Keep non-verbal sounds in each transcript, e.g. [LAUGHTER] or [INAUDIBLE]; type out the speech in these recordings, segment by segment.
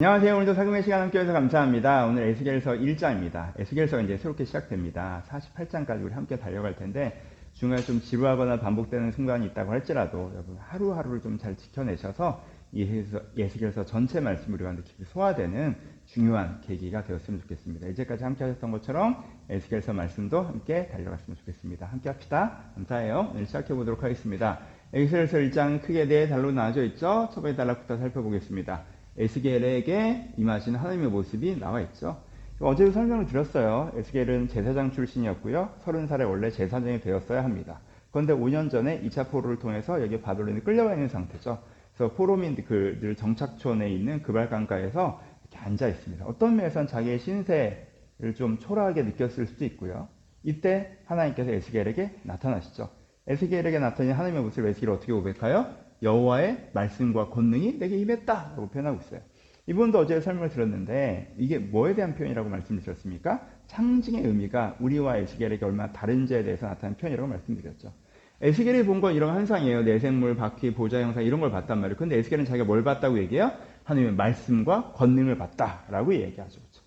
안녕하세요. 오늘도 사금의 시간 함께 해서 감사합니다. 오늘 에스겔서 1장입니다. 에스겔서가 이제 새롭게 시작됩니다. 48장까지 우리 함께 달려갈 텐데 중간에 좀 지루하거나 반복되는 순간이 있다고 할지라도 여러분 하루하루를 좀 잘 지켜내셔서 이 에스겔서 전체 말씀 우리가 깊이 소화되는 중요한 계기가 되었으면 좋겠습니다. 이제까지 함께 하셨던 것처럼 에스겔서 말씀도 함께 달려갔으면 좋겠습니다. 함께 합시다. 감사해요. 오늘 시작해 보도록 하겠습니다. 에스겔서 1장 크게 네 달로 나눠져 있죠. 첫 번째 단락부터 살펴보겠습니다. 에스겔에게 임하시는 하나님의 모습이 나와 있죠. 어제도 설명을 드렸어요. 에스겔은 제사장 출신이었고요. 30살에 원래 제사장이 되었어야 합니다. 그런데 5년 전에 2차 포로를 통해서 여기 바벨론에 끌려가 있는 상태죠. 그래서 포로민들 정착촌에 있는 그발강가에서 이렇게 앉아 있습니다. 어떤 면에서는 자기의 신세를 좀 초라하게 느꼈을 수도 있고요. 이때 하나님께서 에스겔에게 나타나시죠. 에스겔에게 나타난 하나님의 모습을 에스겔이 어떻게 고백하여? 여호와의 말씀과 권능이 내게 임했다라고 표현하고 있어요. 이분도 어제 설명을 드렸는데 이게 뭐에 대한 표현이라고 말씀을 드렸습니까? 상징의 의미가 우리와 에스겔에게 얼마나 다른지에 대해서 나타난 표현이라고 말씀드렸죠. 에스겔이 본 건 이런 환상이에요. 내생물, 바퀴, 보좌 형상 이런 걸 봤단 말이에요. 근데 에스겔은 자기가 뭘 봤다고 얘기해요? 하나님의 말씀과 권능을 봤다라고 얘기하죠. 그렇죠?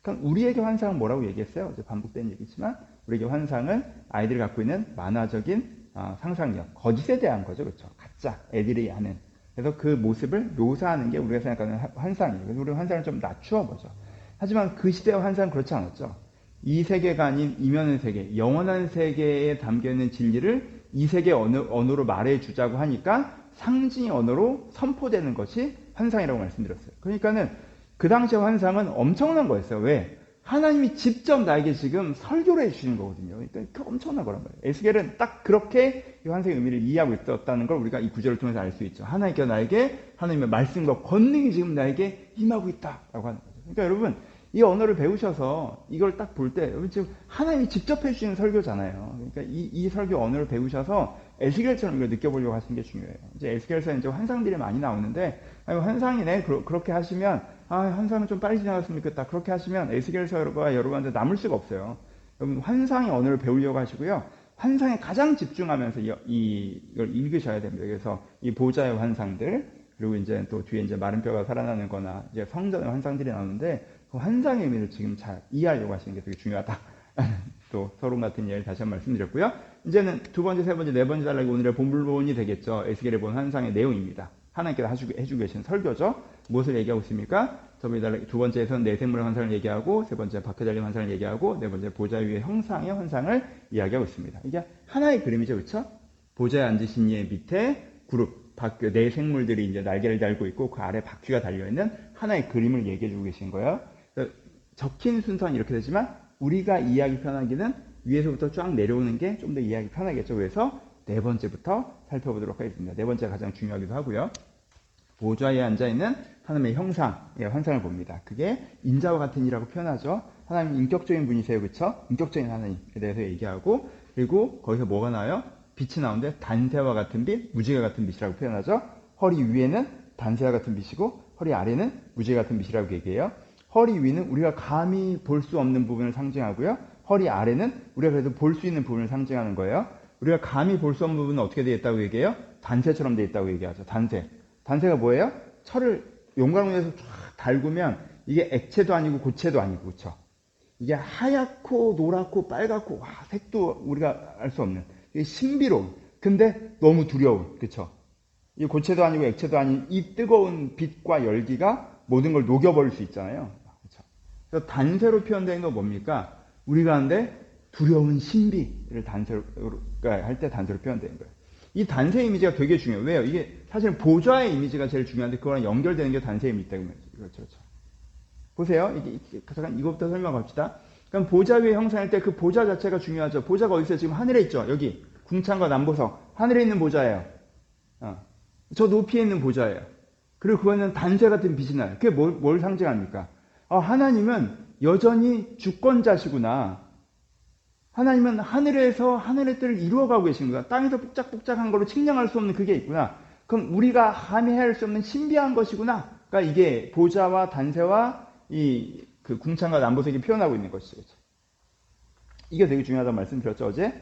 그럼 우리에게 환상은 뭐라고 얘기했어요? 어제 반복된 얘기지만 우리에게 환상은 아이들이 갖고 있는 만화적인 아, 상상력, 거짓에 대한 거죠, 그렇죠? 가짜 애들이 하는. 그래서 그 모습을 묘사하는 게 우리가 생각하는 하- 환상이에요. 그래서 우리 환상을 좀 낮추어 보죠. 하지만 그 시대의 환상은 그렇지 않았죠. 이 세계가 아닌 이면의 세계, 영원한 세계에 담겨 있는 진리를 이 세계 언어, 언어로 말해 주자고 하니까 상징의 언어로 선포되는 것이 환상이라고 말씀드렸어요. 그러니까는 그 당시의 환상은 엄청난 거였어요. 왜? 하나님이 직접 나에게 지금 설교를 해주시는 거거든요. 그러니까 그 엄청난 거란 말이에요. 에스겔은 딱 그렇게 이 환상의 의미를 이해하고 있었다는 걸 우리가 이 구절을 통해서 알 수 있죠. 하나님께서 나에게 하나님의 말씀과 권능이 지금 나에게 임하고 있다라고 하는 거죠. 그러니까 여러분 이 언어를 배우셔서 이걸 딱 볼 때 여러분 지금 하나님이 직접 해주시는 설교잖아요. 그러니까 이, 이 설교 언어를 배우셔서 에스겔처럼 이걸 느껴보려고 하시는 게 중요해요. 이제 에스겔서에 이제 환상들이 많이 나오는데 아니, 환상이네 그러- 그렇게 하시면 아 환상은 좀 빨리 지나갔으면 좋겠다. 그렇게 하시면 에스겔서가 여러분한테 남을 수가 없어요. 여러분 환상의 언어를 배우려고 하시고요. 환상에 가장 집중하면서 이, 이- 이걸 읽으셔야 됩니다. 그래서 이 보좌의 환상들 그리고 이제 또 뒤에 이제 마른 뼈가 살아나는 거나 이제 성전의 환상들이 나오는데 그 환상의 의미를 지금 잘 이해하려고 하시는 게 되게 중요하다. [LAUGHS] 또 서론 같은 예를 다시 한 번 말씀드렸고요. 이제는 두 번째, 세 번째, 네 번째 단락이 오늘의 본불본이 되겠죠. 에스겔에 본 환상의 내용입니다. 하나님께서 해주고, 해주고 계신 설교죠. 무엇을 얘기하고 있습니까? 두 번째에서는 내생물의 환상을 얘기하고, 세 번째 바퀴 달린 환상을 얘기하고, 네 번째 보좌 위의 형상의 환상을 이야기하고 있습니다. 이게 하나의 그림이죠, 그렇죠? 보좌에 앉으신 이의 밑에 그룹, 바퀴, 네 생물들이 이제 날개를 달고 있고, 그 아래 바퀴가 달려 있는 하나의 그림을 얘기해주고 계신 거예요. 적힌 순서는 이렇게 되지만, 우리가 이해하기 편하기는 위에서부터 쫙 내려오는 게 좀 더 이해하기 편하겠죠. 그래서 네 번째부터 살펴보도록 하겠습니다. 네 번째가 가장 중요하기도 하고요. 보좌에 앉아 있는 하나님의 형상의 환상을 봅니다. 그게 인자와 같은 이라고 표현하죠. 하나님 인격적인 분이세요. 그쵸? 인격적인 하나님에 대해서 얘기하고 그리고 거기서 뭐가 나와요? 빛이 나오는데 단새와 같은 빛, 무지개 같은 빛이라고 표현하죠. 허리 위에는 단새와 같은 빛이고 허리 아래는 무지개 같은 빛이라고 얘기해요. 허리 위는 우리가 감히 볼 수 없는 부분을 상징하고요. 허리 아래는 우리가 그래도 볼 수 있는 부분을 상징하는 거예요. 우리가 감히 볼 수 없는 부분은 어떻게 되어 있다고 얘기해요? 단새처럼 되어 있다고 얘기하죠. 단새. 단새가 뭐예요? 철을 용광로에서 쫙 달구면 이게 액체도 아니고 고체도 아니고 그렇죠. 이게 하얗고 노랗고 빨갛고 와 색도 우리가 알 수 없는 이게 신비로운 근데 너무 두려운 그렇죠. 이 고체도 아니고 액체도 아닌 이 뜨거운 빛과 열기가 모든 걸 녹여버릴 수 있잖아요. 그렇죠. 그래서 단새로 표현되는 건 뭡니까? 우리 가운데 두려운 신비를 단새로 할때 단새로 표현되는 거예요. 이 단새 이미지가 되게 중요해요. 왜요? 이게 사실 보좌의 이미지가 제일 중요한데 그거랑 연결되는 게 단새 이미지 때문에 그렇죠. 그렇죠. 보세요. 이게, 잠깐 이것부터 설명합시다. 그럼 보좌 위에 형상일 때 그 보좌 자체가 중요하죠. 보좌가 어디 있어요? 지금 하늘에 있죠. 여기 궁창과 남보석 하늘에 있는 보좌예요. 어. 저 높이에 있는 보좌예요. 그리고 그거는 단새 같은 빛이 나요. 그게 뭘, 뭘 상징합니까? 아, 하나님은 여전히 주권자시구나. 하나님은 하늘에서 하늘의 뜻을 이루어가고 계신 거야. 땅에서 복작복작한 걸로 측량할 수 없는 그게 있구나. 그럼 우리가 헤아릴 수 없는 신비한 것이구나. 그러니까 이게 보좌와 단새와 이 그 궁창과 남보색이 표현하고 있는 것이죠. 그렇죠? 이게 되게 중요하다고 말씀드렸죠 어제.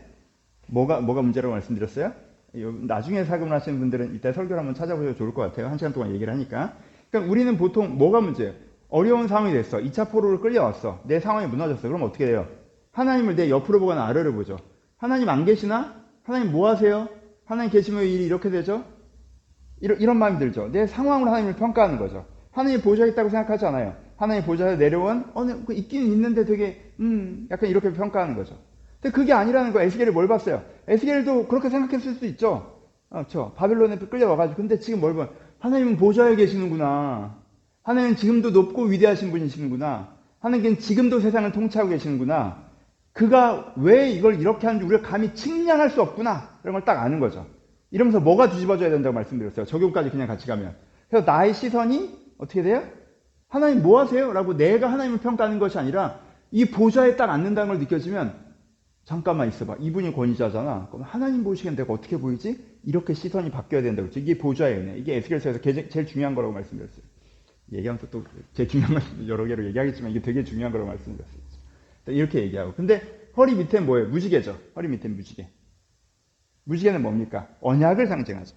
뭐가 뭐가 문제라고 말씀드렸어요? 요- 나중에 사금을 하시는 분들은 이때 설교를 한번 찾아보셔도 좋을 것 같아요. 한 시간 동안 얘기를 하니까 그러니까 우리는 보통 뭐가 문제예요? 어려운 상황이 됐어. 2차 포로를 끌려왔어. 내 상황이 무너졌어. 그럼 어떻게 돼요? 하나님을 내 옆으로 보거나 아래로 보죠. 하나님 안 계시나? 하나님 뭐 하세요? 하나님 계시면 일이 이렇게 되죠? 이런, 이런 마음이 들죠. 내 상황으로 하나님을 평가하는 거죠. 하나님이 보좌에 있다고 생각하지 않아요. 하나님 보좌에 내려온, 어, 네, 그 있긴 있는데 되게, 음, 약간 이렇게 평가하는 거죠. 근데 그게 아니라는 거 에스겔이 뭘 봤어요? 에스겔도 그렇게 생각했을 수도 있죠. 어, 저, 바빌론에 끌려와가지고. 근데 지금 뭘 봐? 하나님은 보좌에 계시는구나. 하나님은 지금도 높고 위대하신 분이시는구나. 하나님은 지금도 세상을 통치하고 계시는구나. 그가 왜 이걸 이렇게 하는지 우리가 감히 측량할 수 없구나. 이런 걸 딱 아는 거죠. 이러면서 뭐가 뒤집어져야 된다고 말씀드렸어요. 적용까지 그냥 같이 가면. 그래서 나의 시선이 어떻게 돼요? 하나님 뭐 하세요? 라고 내가 하나님을 평가하는 것이 아니라 이 보좌에 딱 앉는다는 걸 느껴지면 잠깐만 있어봐. 이분이 권위자잖아. 그럼 하나님 보시기엔 내가 어떻게 보이지? 이렇게 시선이 바뀌어야 된다고 그랬죠. 이게 보좌의 은혜. 이게 에스겔서에서 제일 중요한 거라고 말씀드렸어요. 얘기하면서 또 제일 중요한 건 여러 개로 얘기하겠지만 이게 되게 중요한 거라고 말씀드렸어요. 이렇게 얘기하고. 근데 허리 밑에 뭐예요? 무지개죠. 허리 밑에 무지개. 무지개는 뭡니까? 언약을 상징하죠.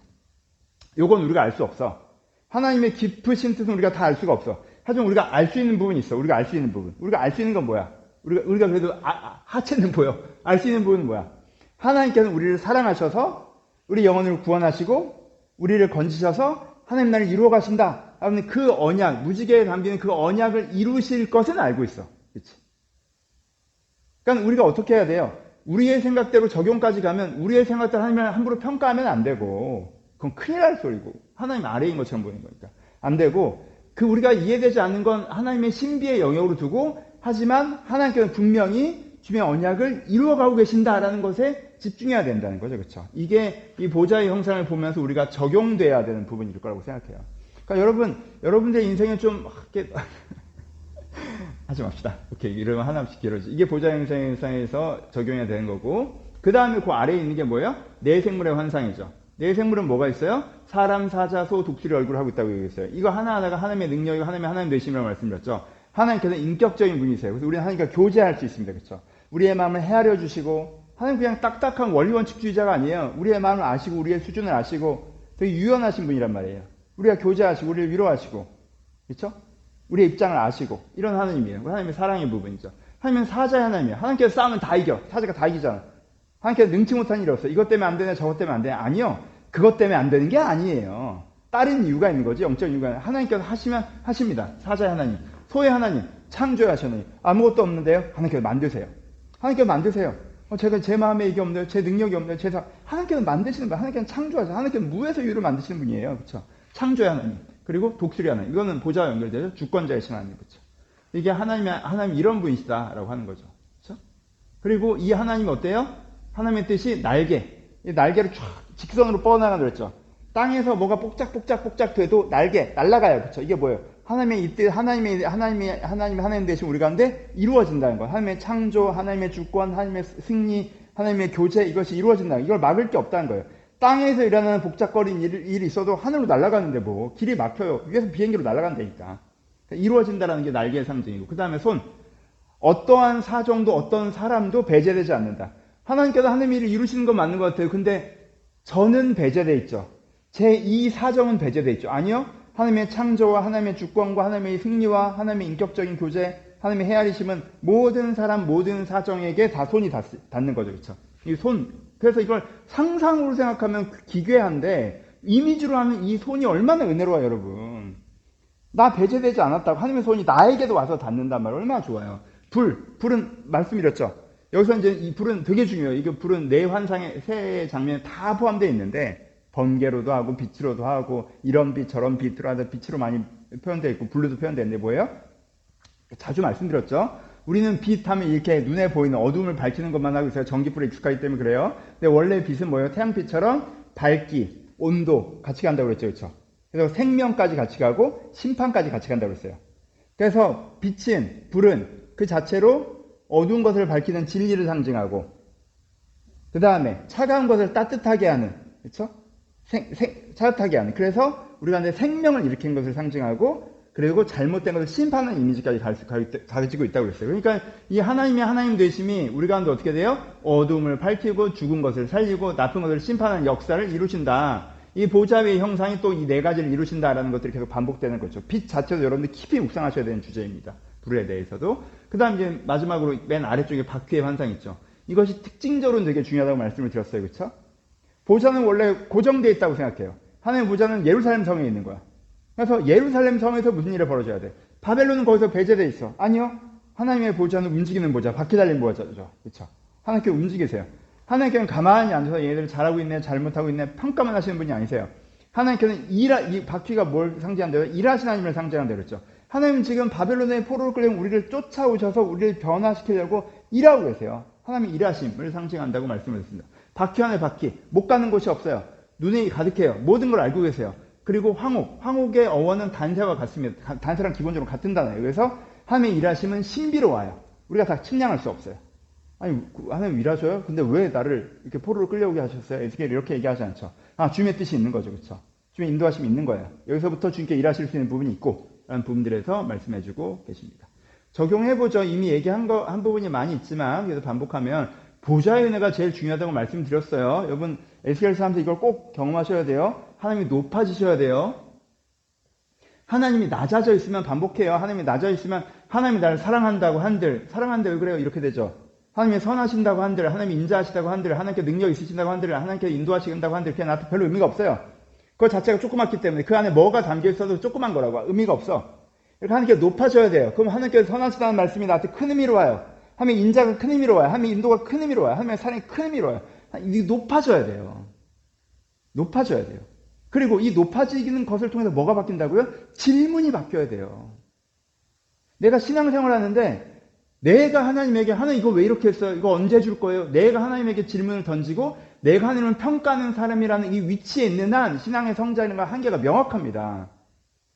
요건 우리가 알 수 없어. 하나님의 깊으신 뜻은 우리가 다 알 수가 없어. 하지만 우리가 알 수 있는 부분이 있어. 우리가 알 수 있는 부분. 우리가 알 수 있는 건 뭐야? 우리가, 우리가 그래도 아, 아, 하체는 보여. 알 수 있는 부분은 뭐야? 하나님께서는 우리를 사랑하셔서 우리 영혼을 구원하시고 우리를 건지셔서 하나님 나를 이루어 가신다. 그 언약, 무지개에 담기는 그 언약을 이루실 것은 알고 있어. 그렇지? 그러니까 우리가 어떻게 해야 돼요? 우리의 생각대로 적용까지 가면 우리의 생각대로 하나님을 함부로 평가하면 안 되고 그건 큰일 날 소리고 하나님 아래인 것처럼 보이는 거니까 안 되고 그 우리가 이해되지 않는 건 하나님의 신비의 영역으로 두고 하지만 하나님께서는 분명히 주의 언약을 이루어가고 계신다라는 것에 집중해야 된다는 거죠. 그렇죠? 이게 이 보좌의 형상을 보면서 우리가 적용돼야 되는 부분일 거라고 생각해요. 그러니까 여러분, 여러분들의 인생에 좀 이렇게 하지 맙시다. 오케이. 이러면 하나씩 길어지. 이게 보좌 형상에서 적용해야 되는 거고. 그 다음에 그 아래에 있는 게 뭐예요? 내 생물의 환상이죠. 내 생물은 뭐가 있어요? 사람, 사자, 소, 독수리 얼굴을 하고 있다고 얘기했어요. 이거 하나하나가 하나님의 능력이고 하나님의 하나님 되심이라고 말씀드렸죠. 하나님께서 인격적인 분이세요. 그래서 우리는 하나님과 교제할 수 있습니다. 그렇죠? 우리의 마음을 헤아려 주시고 하나님 그냥 딱딱한 원리 원칙주의자가 아니에요. 우리의 마음을 아시고 우리의 수준을 아시고 되게 유연하신 분이란 말이에요. 우리가 교제하시고 우리를 위로하시고 그렇죠? 우리의 입장을 아시고 이런 하나님이에요. 하나님의 사랑의 부분이죠. 하나님은 사자의 하나님이에요. 하나님께서 싸우면 다 이겨. 사자가 다 이기잖아. 하나님께서 능치 못한 일이 없어. 이것 때문에 안 되냐, 저것 때문에 안 되냐. 아니요. 그것 때문에 안 되는 게 아니에요. 다른 이유가 있는 거지. 영적 이유가. 하나님께서 하시면 하십니다. 사자의 하나님. 소의 하나님. 창조의 하시나님. 아무것도 없는데요. 하나님께서 만드세요. 하나님께서 만드세요. 어, 제가 제 마음에 이게 없네요. 제 능력이 없네요. 제 사... 하나님께서 만드시는 분. 하나님께서 창조하세요. 하나님께서 무에서 유를 만드시는 분이에요. 그렇죠? 창조의 하나님. 그리고 독수리 하나님. 이거는 보좌와 연결되죠. 주권자이신 하나님. 그렇죠? 이게 하나님의 하나님 이런 분이시다라고 하는 거죠. 그렇죠? 그리고 이 하나님이 어때요? 하나님의 뜻이 날개. 날개를 쫙 직선으로 뻗어나간다 그랬죠. 땅에서 뭐가 뽁짝뽁짝뽁짝 돼도 날개 날아가요. 그렇죠? 이게 뭐예요? 하나님의 이때 하나님의 하나님의 하나님의 하나님 되신 우리 가운데 이루어진다는 거. 하나님의 창조, 하나님의 주권, 하나님의 승리, 하나님의 교제 이것이 이루어진다. 이걸 막을 게 없다는 거예요. 땅에서 일어나는 복잡거리는 일, 일이 있어도 하늘로 날아가는데 뭐 길이 막혀요. 위에서 비행기로 날아간다니까. 그러니까 이루어진다라는 게 날개의 상징이고 그 다음에 손. 어떠한 사정도 어떤 사람도 배제되지 않는다. 하나님께서 하나님의 일을 이루시는 건 맞는 것 같아요. 근데 저는 배제돼 있죠. 제 이 사정은 배제돼 있죠. 아니요. 하나님의 창조와 하나님의 주권과 하나님의 승리와 하나님의 인격적인 교제, 하나님의 헤아리심은 모든 사람, 모든 사정에게 다 손이 닿는 거죠. 그렇죠? 이 손. 그래서 이걸 상상으로 생각하면 기괴한데 이미지로 하면 이 손이 얼마나 은혜로워요, 여러분. 나 배제되지 않았다고 하나님의 손이 나에게도 와서 닿는단 말이에요. 얼마나 좋아요. 불. 불은 말씀드렸죠. 여기서 이제 이 불은 되게 중요해요. 이게 불은 내 환상의 새 장면에 다 포함되어 있는데 번개로도 하고 빛으로도 하고 이런 빛 저런 빛으로 하다 빛으로 많이 표현되어 있고 불로도 표현되어 있는데 뭐예요? 자주 말씀드렸죠. 우리는 빛 하면 이렇게 눈에 보이는 어둠을 밝히는 것만 하고 있어요. 전기불에 익숙하기 때문에 그래요. 근데 원래 빛은 뭐예요? 태양빛처럼 밝기, 온도 같이 간다고 그랬죠. 그렇죠? 그래서 생명까지 같이 가고 심판까지 같이 간다고 그랬어요. 그래서 빛은 불은 그 자체로 어두운 것을 밝히는 진리를 상징하고 그 다음에 차가운 것을 따뜻하게 하는 그렇죠? 생, 생, 따뜻하게 하는 그래서 우리가 이제 생명을 일으킨 것을 상징하고 그리고 잘못된 것을 심판하는 이미지까지 가지고 있다고 그랬어요. 그러니까 이 하나님의 하나님 되심이 우리 가운데 어떻게 돼요? 어둠을 밝히고 죽은 것을 살리고 나쁜 것을 심판하는 역사를 이루신다. 이 보좌의 형상이 또 이 네 가지를 이루신다라는 것들이 계속 반복되는 거죠. 빛 자체도 여러분들 깊이 묵상하셔야 되는 주제입니다. 불에 대해서도. 그 다음 이제 마지막으로 맨 아래쪽에 바퀴의 환상 있죠. 이것이 특징적으로 되게 중요하다고 말씀을 드렸어요. 그렇죠? 보좌는 원래 고정되어 있다고 생각해요. 하나님의 보좌는 예루살렘 성에 있는 거야. 그래서 예루살렘 성에서 무슨 일이 벌어져야 돼? 바벨론은 거기서 배제돼 있어. 아니요. 하나님의 보좌는 움직이는 보좌, 바퀴 달린 보좌죠. 그렇죠? 하나님께 움직이세요. 하나님께는 가만히 앉아서 얘네들 잘하고 있네, 잘못하고 있네, 평가만 하시는 분이 아니세요. 하나님께는 일하, 이 바퀴가 뭘 상징한대요? 일하신 하나님을 상징한다고 그랬죠. 하나님은 지금 바벨론의 포로를 끌려 우리를 쫓아오셔서 우리를 변화시키려고 일하고 계세요. 하나님이 일하심을 상징한다고 말씀하셨습니다. 바퀴 안에 바퀴, 못 가는 곳이 없어요. 눈이 가득해요. 모든 걸 알고 계세요. 그리고 황옥, 황옥의 어원은 단새와 같습니다. 단새랑 기본적으로 같은 단어예요. 그래서 하나님의 일하심은 신비로워요. 우리가 다 측량할 수 없어요. 아니, 하나님 일하셔요? 근데 왜 나를 이렇게 포로로 끌려오게 하셨어요? 에스겔 이렇게 얘기하지 않죠. 아, 주님의 뜻이 있는 거죠. 그렇죠? 주님의 인도하심이 있는 거예요. 여기서부터 주님께 일하실 수 있는 부분이 있고, 라는 부분들에서 말씀해 주고 계십니다. 적용해 보죠. 이미 얘기한 거, 한 부분이 많이 있지만, 그래서 반복하면, 보좌의 은혜가 제일 중요하다고 말씀드렸어요. 여러분, 에스겔서 하면서 이걸 꼭 경험하셔야 돼요. 하나님이 높아지셔야 돼요. 하나님이 낮아져 있으면 반복해요. 하나님이 낮아 있으면 하나님이 나를 사랑한다고 한들, 사랑한데 왜 그래요? 이렇게 되죠. 하나님이 선하신다고 한들, 하나님이 인자하시다고 한들, 하나님께 능력 있으신다고 한들, 하나님께 인도하신다고 한들, 그냥 나한테 별로 의미가 없어요. 그거 자체가 조그맣기 때문에 그 안에 뭐가 담겨 있어도 조그만 거라고 의미가 없어. 이렇게 하나님께 높아져야 돼요. 그럼 하나님께서 선하시다는 말씀이 나한테 큰 의미로 와요. 하나님의 인자가 큰 의미로 와요. 하나님의 인도가 큰 의미로 와요. 하나님의 사랑이 큰 의미로 와요. 높아져야 돼요. 높아져야 돼요. 그리고 이 높아지는 것을 통해서 뭐가 바뀐다고요? 질문이 바뀌어야 돼요. 내가 신앙생활 하는데 내가 하나님에게 하나님 이거 왜 이렇게 했어요? 이거 언제 줄 거예요? 내가 하나님에게 질문을 던지고 내가 하나님을 평가하는 사람이라는 이 위치에 있는 한 신앙의 성장과 한계가 명확합니다.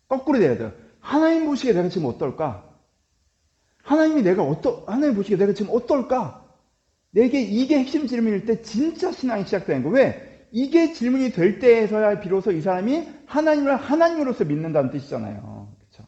거꾸로 돼야 돼요. 하나님 보시기에 내가 지금 어떨까? 하나님이 내가 어떠 하나님 보시기에 내가 지금 어떨까? 내게 이게 핵심 질문일 때 진짜 신앙이 시작되는 거. 왜? 이게 질문이 될 때에서야 비로소 이 사람이 하나님을 하나님으로서 믿는다는 뜻이잖아요. 그렇죠?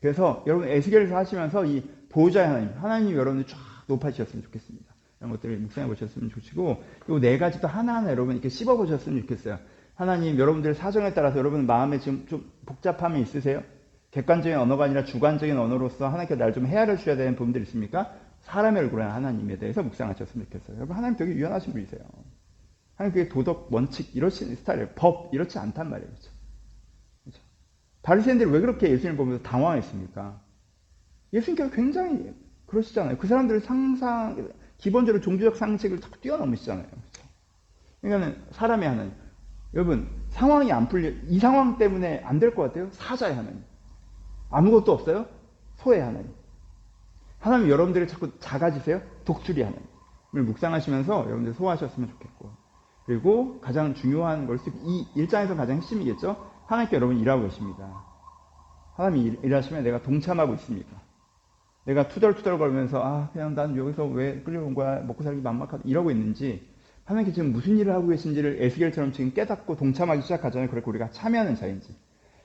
그래서 여러분 에스겔에서 하시면서 이 보호자의 하나님, 하나님이 여러분들 쫙 높아지셨으면 좋겠습니다. 이런 것들을 묵상해 보셨으면 좋시고, 이 네 가지도 하나하나 여러분 이렇게 씹어 보셨으면 좋겠어요. 하나님 여러분들 사정에 따라서 여러분 마음에 지금 좀 복잡함이 있으세요? 객관적인 언어가 아니라 주관적인 언어로서 하나님께 날 좀 헤아려 주셔야 되는 부분들 있습니까? 사람의 얼굴에 하나님에 대해서 묵상하셨으면 좋겠어요. 여러분 하나님 되게 유연하신 분이세요. 하나님 그게 도덕 원칙 이렇지 스타일 법 이렇지 않단 말이에요. 그렇죠? 그렇죠? 바리새인들이 왜 그렇게 예수님을 보면서 당황했습니까? 예수님께서 굉장히 그러시잖아요. 그 사람들 상상 기본적으로 종교적 상식을 자꾸 뛰어넘으시잖아요. 그렇죠? 그러니까는 사람의 하나님 여러분 상황이 안 풀려 이 상황 때문에 안 될 것 같아요. 사자의 하나님 아무것도 없어요. 소의 하나님 하나님 여러분들이 자꾸 작아지세요. 독수리 하나님을 묵상하시면서 여러분들 소화하셨으면 좋겠고 그리고 가장 중요한 걸 이 일장에서 가장 핵심이겠죠. 하나님께 여러분 일하고 계십니다. 하나님이 일 하시면 내가 동참하고 있습니까? 내가 투덜투덜 걸면서 아 그냥 난 여기서 왜 끌려온 거야 먹고 살기 막막하다 이러고 있는지 하나님께 지금 무슨 일을 하고 계신지를 에스겔처럼 지금 깨닫고 동참하기 시작하잖아요. 그렇고 우리가 참여하는 자인지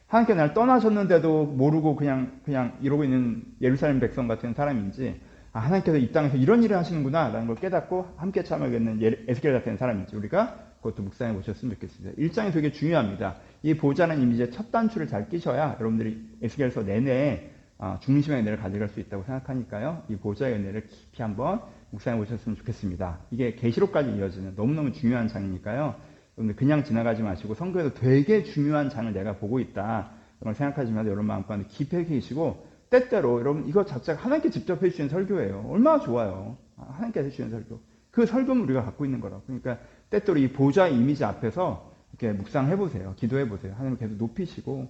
하나님께 날 떠나셨는데도 모르고 그냥 그냥 이러고 있는 예루살렘 백성 같은 사람인지 아, 하나님께서 이 땅에서 이런 일을 하시는구나 라는 걸 깨닫고 함께 참여하겠는 에스겔 같은 사람인지 우리가 그것도 묵상해 보셨으면 좋겠습니다. 일장이 되게 중요합니다. 이 보좌는 이미 이제 첫 단추를 잘 끼셔야 여러분들이 에스겔서 내내 어, 중심의 은혜를 가져갈 수 있다고 생각하니까요. 이 보좌의 은혜를 깊이 한번 묵상해 보셨으면 좋겠습니다. 이게 계시록까지 이어지는 너무너무 중요한 장이니까요. 여러분들 그냥 지나가지 마시고 성경에도 되게 중요한 장을 내가 보고 있다. 이런 생각하시면 여러분 마음가운데 깊이 계시고 때때로 여러분 이거 자체가 하나님께 직접 해주시는 설교예요. 얼마나 좋아요. 하나님께 해주시는 설교. 그 설교는 우리가 갖고 있는 거라고. 그러니까 때때로 이 보좌의 이미지 앞에서 이렇게 묵상해 보세요. 기도해 보세요. 하나님을 계속 높이시고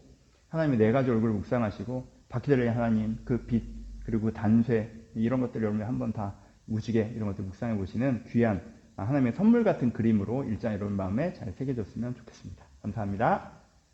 하나님의 네 가지 얼굴을 묵상하시고 바퀴들의 하나님, 그 빛, 그리고 단쇠, 이런 것들 여러분이 한번 다 무지개, 이런 것들 묵상해 보시는 귀한 하나님의 선물 같은 그림으로 일장 여러분 마음에 잘 새겨졌으면 좋겠습니다. 감사합니다.